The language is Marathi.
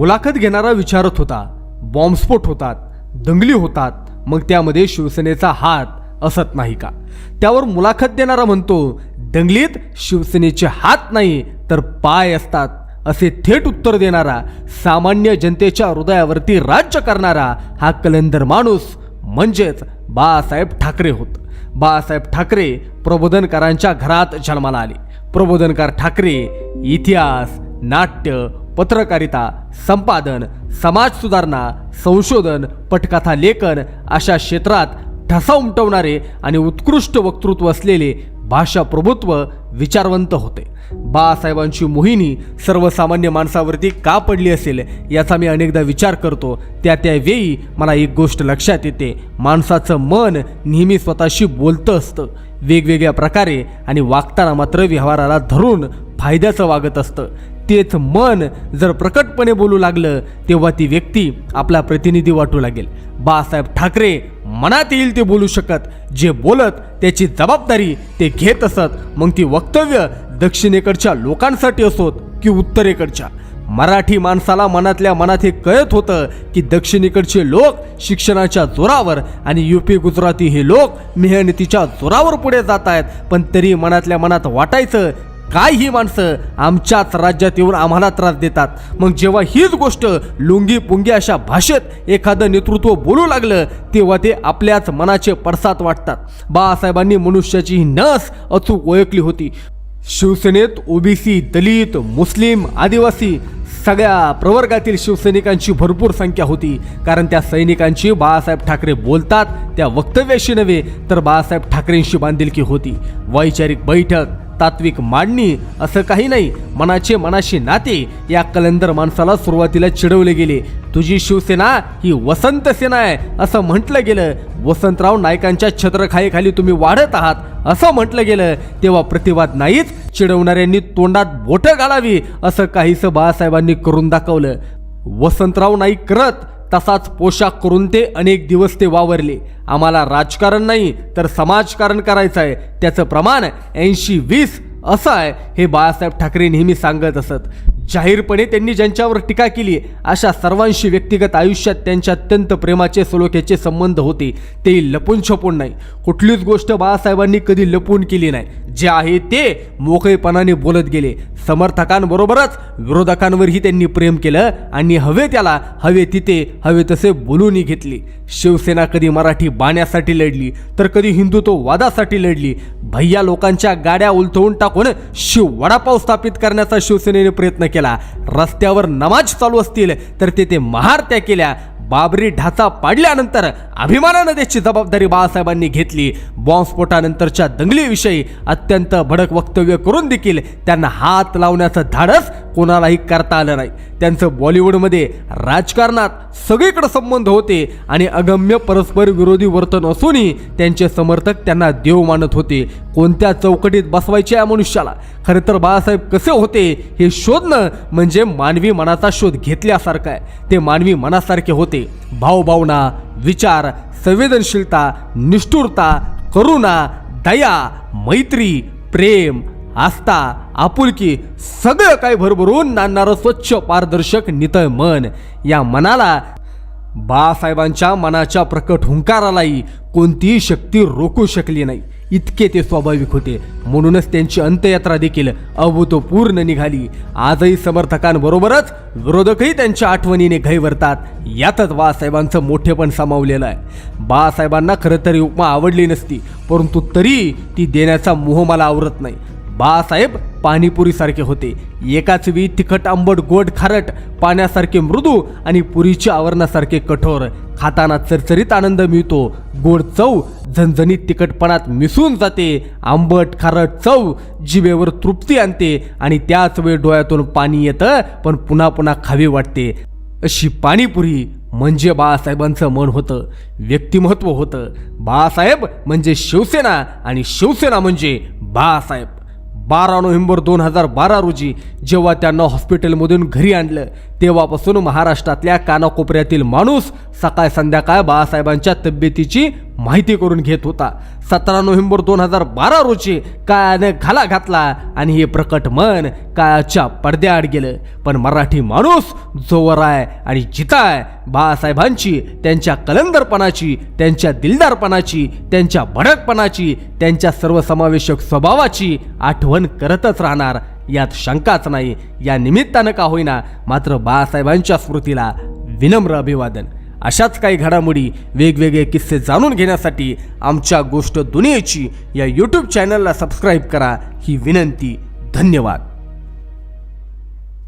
मुलाखत घेणारा विचारत होता. बॉम्बस्फोट होतात दंगली होतात मग त्यामध्ये शिवसेनेचा हात असत नाही का? त्यावर मुलाखत देणारा म्हणतो दंगलीत शिवसेनेचे हात नाही तर पाय असतात असे थेट उत्तर देणारा सामान्य जनतेच्या हृदयावरती राज्य करणारा हा कलंदर माणूस म्हणजेच बाळासाहेब ठाकरे होत. बाळासाहेब ठाकरे प्रबोधनकारांच्या घरात जन्माला आले. प्रबोधनकार ठाकरे इतिहास नाट्य पत्रकारिता संपादन समाज सुधारणा संशोधन पटकथा लेखन अशा क्षेत्रात ठसा उमटवणारे आणि उत्कृष्ट वक्तृत्व असलेले भाषा प्रभुत्व विचारवंत होते. बाळासाहेबांची मोहिनी सर्वसामान्य माणसावरती का पडली असेल याचा मी अनेकदा विचार करतो. त्या त्यावेळी मला एक गोष्ट लक्षात येते. माणसाचं मन नेहमी स्वतःशी बोलतं असतं. वेगवेगळ्या प्रकारे आणि वागताना मात्र व्यवहाराला धरून फायद्याचं वागत असतं. तेच मन जर प्रकटपणे बोलू लागलं तेव्हा ती व्यक्ती आपला प्रतिनिधी वाटू लागेल. बाळासाहेब ठाकरे मनात येईल ते बोलू शकत जे बोलत त्याची जबाबदारी ते घेत असत. मग ती वक्तव्य दक्षिणेकडच्या लोकांसाठी असोत की उत्तरेकडच्या? मराठी माणसाला मनातल्या मनात हे कळत होतं की दक्षिणेकडचे लोक शिक्षणाच्या जोरावर आणि युपी गुजराती हे लोक मेहनतीच्या जोरावर पुढे जात आहेत. पण तरी मनातल्या मनात वाटायचं काय ही माणसं आमच्याच राज्यात येऊन आम्हाला त्रास देतात? मग जेव्हा हीच गोष्ट लुंगी पुंगी अशा भाषेत एखादं नेतृत्व बोलू लागलं तेव्हा ते आपल्याच मनाचे पडसाद वाटतात. बाळासाहेबांनी मनुष्याची ही नस अचूक ओळखली होती. शिवसेनेत ओबीसी दलित मुस्लिम आदिवासी सगळ्या प्रवर्गातील शिवसैनिकांची भरपूर संख्या होती. कारण त्या सैनिकांची बाळासाहेब ठाकरे बोलतात त्या वक्तव्याशी नव्हे तर बाळासाहेब ठाकरेंशी बांधिलकी होती. वैचारिक बैठक तात्विक मांडणी असं काही नाही. मनाचे मनाशी नाते या कलंदर माणसाला सुरुवातीला चिडवले गेले. तुझी शिवसेना ही वसंत सेना आहे असं म्हटलं गेलं. वसंतराव नायकांच्या छत्रखाईखाली तुम्ही वाढत आहात असं म्हटलं गेलं. तेव्हा प्रतिवाद नाहीच चिडवणाऱ्यांनी तोंडात बोटं घालावी असं काहीसं बाळासाहेबांनी करून दाखवलं. वसंतराव नाईक करत तसाच पोशाख करून ते अनेक दिवस ते वावरले. आम्हाला राजकारण नाही तर समाजकारण करायचं आहे. त्याचं प्रमाण ऐंशी वीस असं आहे हे बाळासाहेब ठाकरे नेहमी सांगत असत. जाहीरपणे त्यांनी ज्यांच्यावर टीका केली अशा सर्वांशी व्यक्तिगत आयुष्यात त्यांच्या अत्यंत प्रेमाचे सलोख्याचे संबंध होते. ते लपून छपून नाही. कुठलीच गोष्ट बाळासाहेबांनी कधी लपून केली नाही. जे आहे ते मोकळेपणाने बोलत गेले. समर्थकांबरोबरच विरोधकांवरही त्यांनी प्रेम केलं आणि हवे त्याला हवे तिथे हवे तसे बोलूनही घेतली. शिवसेना कधी मराठी बाण्यासाठी लढली तर कधी हिंदुत्व वादासाठी लढली. भैया लोकांच्या गाड्या उलथवून टाकून शिव वडापाव स्थापित करण्याचा शिवसेनेने प्रयत्न केला. रस्त्यावर नमाज चालू असतील तर तेथे महारत्या केल्या. बाबरी ढाचा पाडल्यानंतर अभिमानानं त्याची जबाबदारी बाळासाहेबांनी घेतली. बॉम्बस्फोटानंतरच्या दंगलीविषयी अत्यंत भडक वक्तव्य करून देखील त्यांना हात लावण्याचं धाडस कोणालाही करता आलं नाही. त्यांचं बॉलिवूडमध्ये राजकारणात सगळीकडे संबंध होते आणि अगम्य परस्पर विरोधी वर्तन असूनही त्यांचे समर्थक त्यांना देव मानत होते. कोणत्या चौकटीत बसवायचे या मनुष्याला? खरं तर बाळासाहेब कसे होते हे शोधणं म्हणजे मानवी मनाचा शोध घेतल्यासारखं आहे. ते मानवी मनासारखे होते. भावभावना विचार संवेदनशीलता निष्ठुरता करुणा दया मैत्री प्रेम आस्था आपुलकी सगळं काही भरभरून नांदणारं स्वच्छ पारदर्शक नितळ मन या मनाला बाळासाहेबांच्या मनाच्या प्रकट हुंकारालाही कोणतीही शक्ती रोखू शकली नाही. इतके ते स्वाभाविक होते. म्हणूनच त्यांची अंत्ययात्रा देखील अभूतपूर्ण निघाली. आजही समर्थकांबरोबरच विरोधकही त्यांच्या आठवणीने घैवरतात यातच बाळासाहेबांचं मोठेपण सामावलेलं आहे. बाळासाहेबांना खरं तर उपमा आवडली नसती परंतु तरी ती देण्याचा मोह मला आवरत नाही. बाळासाहेब पाणीपुरीसारखे होते. एकाच वेळी तिखट आंबट गोड खारट पाण्यासारखे मृदू आणि पुरीच्या आवरणासारखे कठोर. खाताना चरचरीत आनंद मिळतो. गोड चव झणझणीत तिखटपणात मिसळून जाते. आंबट खारट चव जिभेवर तृप्ती आणते आणि त्याच वेळ डोळ्यातून पाणी येतं पण पुन्हा पुन्हा खावी वाटते. अशी पाणीपुरी म्हणजे बाळासाहेबांचं मन होतं. व्यक्तिमत्व होतं. बाळासाहेब म्हणजे शिवसेना आणि शिवसेना म्हणजे बाळासाहेब. बारा नोव्हेंबर दोन हजार बारा रोजी जेव्हा त्यांना हॉस्पिटलमधून घरी आणलं तेव्हापासून महाराष्ट्रातल्या कानाकोपऱ्यातील माणूस सकाळ संध्याकाळ बाळासाहेबांच्या तब्येतीची माहिती करून घेत होता. सतरा नोव्हेंबर दोन हजार बारा रोजी काळानं घाला घातला आणि हे प्रकट मन काळाच्या पडद्याआड गेलं. पण मराठी माणूस जोवर आहे आणि जिताय बाळासाहेबांची त्यांच्या कलंदरपणाची त्यांच्या दिलदारपणाची त्यांच्या भडकपणाची त्यांच्या सर्वसमावेशक स्वभावाची आठवण करतच राहणार यात शंकाच नाही. या निमित्तानं का होईना मात्र बाळासाहेबांच्या स्मृतीला विनम्र अभिवादन. अशाच काही घडामोडी वेगवेगळे किस्से जाणून घेण्यासाठी आमच्या गोष्ट दुनियेची या यूट्यूब चॅनलला सबस्क्राईब करा. ही विनंती. धन्यवाद.